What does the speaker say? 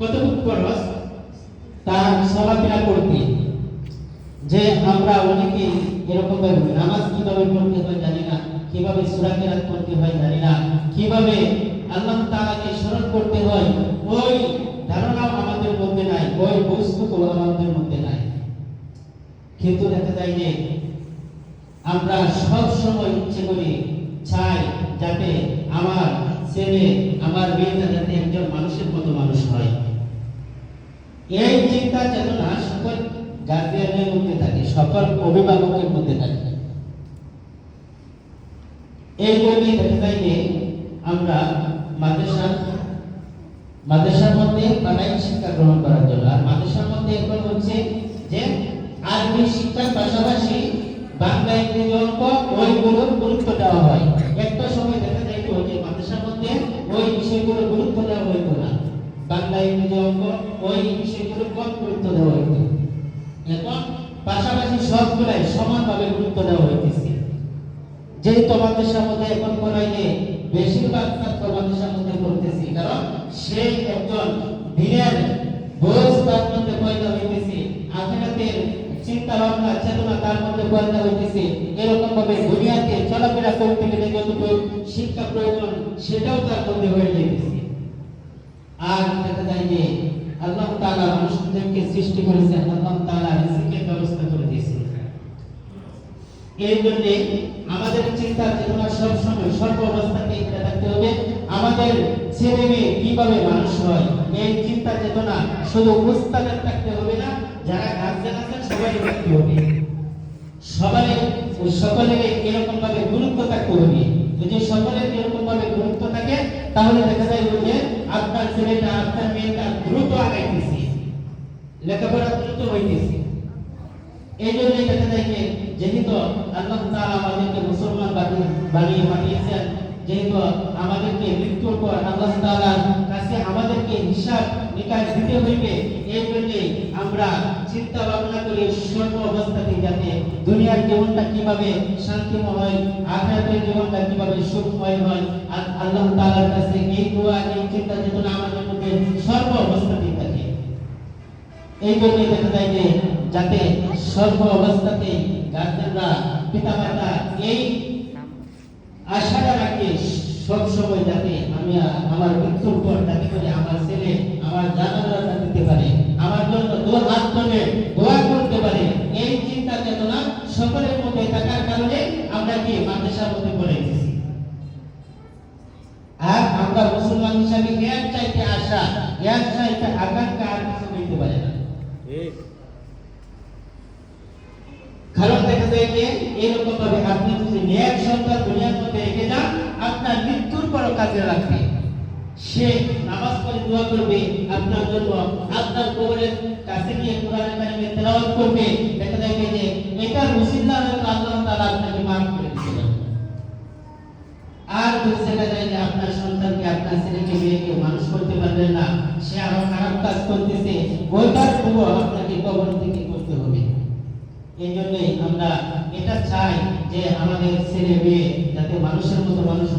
কতটুকু ফরজ তার চলাফেরা করতে। যে আমরা অনেকে এরকম ভাবে নামাজ কীভাবে পড়তে হয় জানি না, কীভাবে সূরা কেরাত হয় জানি না, কীভাবে আল্লাহ তাআলাকে স্মরণ করতে হয়, ওই ধারণাও আমাদের মধ্যে নাই, ওই বস্তুও আমাদের মধ্যে নাই। কিন্তু দেখা যায় যে আমরা সব সময় ইচ্ছে করি চাই যাতে আমার ছেলে, আমার মেয়েটা যাতে একজন মানুষের মতো মানুষ হয়। এই চিন্তা চেতনা সকল গার্জিয়ানের মধ্যে থাকে, সকল অভিভাবকের মধ্যে থাকে। এই জন্যই দেখা যায় যে আমরা মাদ্রাসা, মাদ্রাসার মধ্যে পাড়াই শিক্ষা গ্রহণ করার জন্য, আর মাদ্রাসার মধ্যে এখন হচ্ছে যে আরবি শিক্ষার পাশাপাশি বাংলা, ইংরেজি অঙ্ক ওইগুলোর গুরুত্ব দেওয়া হয়। একটা সময় দেখা যাইতো যে মাদ্রাসার মধ্যে ওই বিষয়গুলো গুরুত্ব দেওয়া হইতো না বাংলা ইংরেজি অঙ্ক ওই বিষয়গুলো কম গুরুত্ব দেওয়া হইতো এখন পাশাপাশি সবগুলাই সমানভাবে গুরুত্ব দেওয়া হইতেছে। যেহেতু মধ্যে এখন বেশিরভাগ ছাত্র মধ্যে কারণ সে একজন দিনের বোঝ তার মধ্যে পয়দা হইতেছে, আখেরাতের চিন্তা ভাবনা চেতনা তার মধ্যে পয়দা হইতেছে। এরকম ভাবে দুনিয়াতে চলাফেরা করতে গেলে যতটুকু শিক্ষা প্রয়োজন, সেটাও তার মধ্যে হয়ে আর দেখা যায় যে আল্লাহ তাআলা মানুষদেরকে সৃষ্টি করেছেন, আল্লাহ তাআলা রিজিকের ব্যবস্থা করে দিয়েছেন। এই জন্য আমাদের চিন্তা চেতনা সব সময় সর্ব অবস্থাতে এটা থাকতে হবে, আমাদের ছেলে মেয়ে কীভাবে মানুষ হয়, এই চিন্তা চেতনা শুধু উস্তাদের থাকতে হবে না, যারা গার্জেন আছেন সবাই থাকতে হবে। সবাই সকলের এরকম ভাবে গুরুত্ব থাকতে হবে। যদি সকলের এরকম ভাবে গুরুত্ব থাকে, তাহলে দেখা যায় যে আপনার ছেলেটা আপনার মেয়েটা দ্রুত আগাইতেছে লেখাপড়া দ্রুত হইতেছে এই জন্যই দেখা যায় যে যেহেতু আল্লাহ তাআলা আমাদেরকে মুসলমান বানিয়ে বানিয়ে পাঠিয়েছেন যেহেতু আমাদেরকে মৃত্যুর পর আল্লাহ তাআলার কাছে আমাদেরকে হিসাব নিকাশ দিতে হইবে, এই জন্যই আমরা চিন্তা ভাবনা করি সর্ব অবস্থাতে যাতে দুনিয়ার জীবনটা কীভাবে শান্তিময় হয় আখিরাতের জীবনটা কীভাবে সুখময় হয়, আর আল্লাহ তাআলার কাছে এই দোয়া, এই চিন্তা চেতনা আমাদের মধ্যে সর্ব অবস্থাতেই থাকে। এই জন্যই দেখা যায় যে যাতে সর্ব অবস্থাতে গার্জেনরা, পিতামাতা এই আশাটা রাখে সব সময় যাতে আমি আমার মৃত্যুর যাতে করে আমার ছেলে আমার জানাজাটা দিতে পারে আমার জন্য দু হাত তুলে দোয়া করতে পারে এই চিন্তা চেতনা সকলের মধ্যে থাকার কারণে আমরা কি মাদ্রাসার মধ্যে পড়ে গেছি আর আমরা মুসলমান হিসাবে এর চাইতে আশা এর চাইতে আকাঙ্ক্ষা আর কিছু হইতে পারে না। কারণ দেখা যায় যে এরকম ভাবে আপনি যদি ন্যায় সন্তান দুনিয়ার মধ্যে রেখে কাজে রাখবে সে নামাজ পড়ে দোয়া করবে, আপনার জন্য আপনার কবরের কাছে গিয়ে কোরআন কারিমে তেলাওয়াত করবে। দেখা যায় যে এটার মুসিল্লা হয়তো আল্লাহ তাআলা আপনাকে মাফ করে দিয়েছেন আর যদি দেখা যায় যে আপনার সন্তানকে আপনার ছেলেকে, মেয়েকে মানুষ করতে পারবেন না। সে আরও খারাপ কাজ করতেছে। ওইটার পুরো আপনাকে কবর থেকে করতে হবে। এই জন্যই আমরা এটা চাই যে আমাদের ছেলে মেয়ে যাতে মানুষের মতো মানুষ